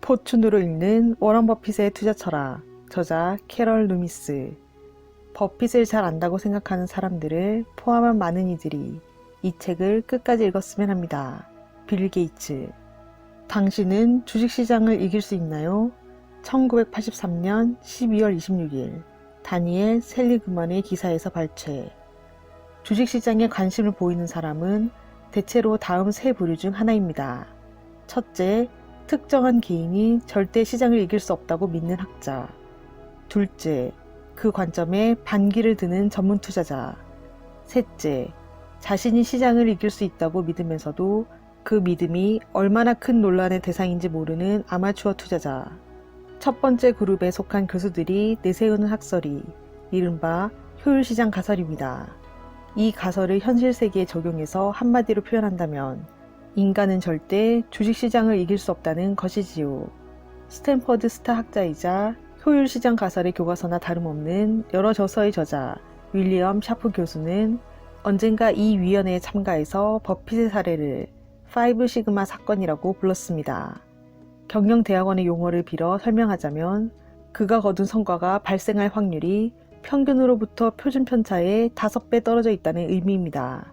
포춘으로 읽는 워런 버핏의 투자 철학 저자 캐럴 루미스 버핏을 잘 안다고 생각하는 사람들을 포함한 많은 이들이 이 책을 끝까지 읽었으면 합니다. 빌 게이츠 당신은 주식시장을 이길 수 있나요? 1983년 12월 26일 다니엘 셀리그만의 기사에서 발췌 주식시장에 관심을 보이는 사람은 대체로 다음 세 부류 중 하나입니다. 첫째, 특정한 개인이 절대 시장을 이길 수 없다고 믿는 학자. 둘째, 그 관점에 반기를 드는 전문 투자자. 셋째, 자신이 시장을 이길 수 있다고 믿으면서도 그 믿음이 얼마나 큰 논란의 대상인지 모르는 아마추어 투자자. 첫 번째 그룹에 속한 교수들이 내세우는 학설이 이른바 효율시장 가설입니다. 이 가설을 현실 세계에 적용해서 한마디로 표현한다면 인간은 절대 주식시장을 이길 수 없다는 것이지요. 스탠퍼드 스타 학자이자 효율시장 가설의 교과서나 다름없는 여러 저서의 저자 윌리엄 샤프 교수는 언젠가 이 위원회에 참가해서 버핏의 사례를 5 시그마 사건이라고 불렀습니다. 경영대학원의 용어를 빌어 설명하자면 그가 거둔 성과가 발생할 확률이 평균으로부터 표준 편차의 5배 떨어져 있다는 의미입니다.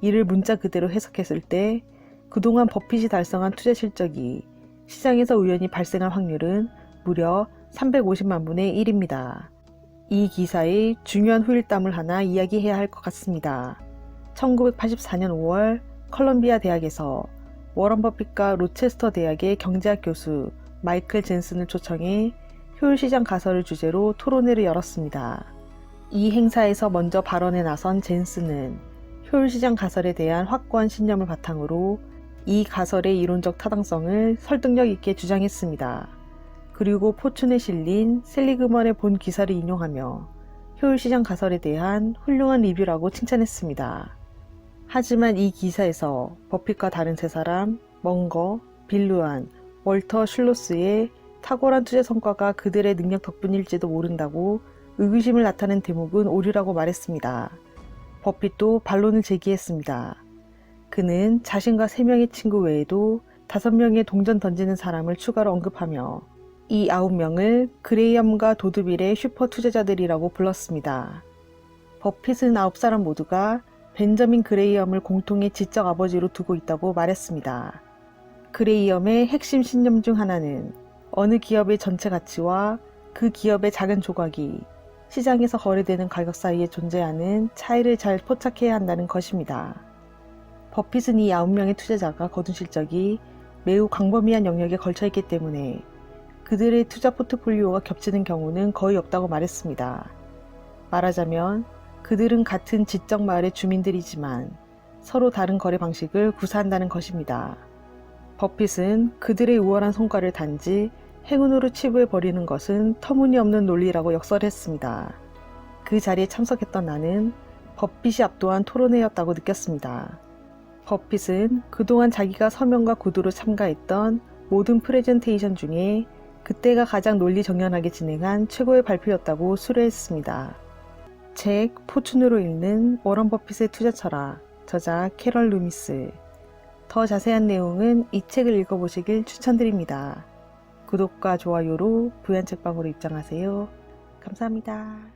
이를 문자 그대로 해석했을 때 그동안 버핏이 달성한 투자 실적이 시장에서 우연히 발생할 확률은 무려 350만 분의 1입니다. 이 기사의 중요한 후일담을 하나 이야기해야 할 것 같습니다. 1984년 5월 컬럼비아 대학에서 워런 버핏과 로체스터 대학의 경제학 교수 마이클 젠슨을 초청해 효율시장 가설을 주제로 토론회를 열었습니다. 이 행사에서 먼저 발언에 나선 젠슨은 효율시장 가설에 대한 확고한 신념을 바탕으로 이 가설의 이론적 타당성을 설득력 있게 주장했습니다. 그리고 포춘에 실린 셀리그먼의 본 기사를 인용하며 효율시장 가설에 대한 훌륭한 리뷰라고 칭찬했습니다. 하지만 이 기사에서 버핏과 다른 세 사람, 멍거, 빌루안, 월터 슐로스의 탁월한 투자 성과가 그들의 능력 덕분일지도 모른다고 의구심을 나타낸 대목은 오류라고 말했습니다. 버핏도 반론을 제기했습니다. 그는 자신과 3명의 친구 외에도 5명의 동전 던지는 사람을 추가로 언급하며 이 9명을 그레이엄과 도드빌의 슈퍼 투자자들이라고 불렀습니다. 버핏은 9사람 모두가 벤저민 그레이엄을 공통의 지적 아버지로 두고 있다고 말했습니다. 그레이엄의 핵심 신념 중 하나는 어느 기업의 전체 가치와 그 기업의 작은 조각이 시장에서 거래되는 가격 사이에 존재하는 차이를 잘 포착해야 한다는 것입니다. 버핏은 이 9명의 투자자가 거둔 실적이 매우 광범위한 영역에 걸쳐 있기 때문에 그들의 투자 포트폴리오가 겹치는 경우는 거의 없다고 말했습니다. 말하자면 그들은 같은 지적 마을의 주민들이지만 서로 다른 거래 방식을 구사한다는 것입니다. 버핏은 그들의 우월한 성과를 단지 행운으로 치부해 버리는 것은 터무니없는 논리라고 역설했습니다. 그 자리에 참석했던 나는 버핏이 압도한 토론회였다고 느꼈습니다. 버핏은 그동안 자기가 서명과 구두로 참가했던 모든 프레젠테이션 중에 그때가 가장 논리 정연하게 진행한 최고의 발표였다고 수료했습니다. 책 포춘으로 읽는 워런 버핏의 투자 철학 저자 캐럴 루미스 더 자세한 내용은 이 책을 읽어보시길 추천드립니다. 구독과 좋아요로 부연책방으로 입장하세요. 감사합니다.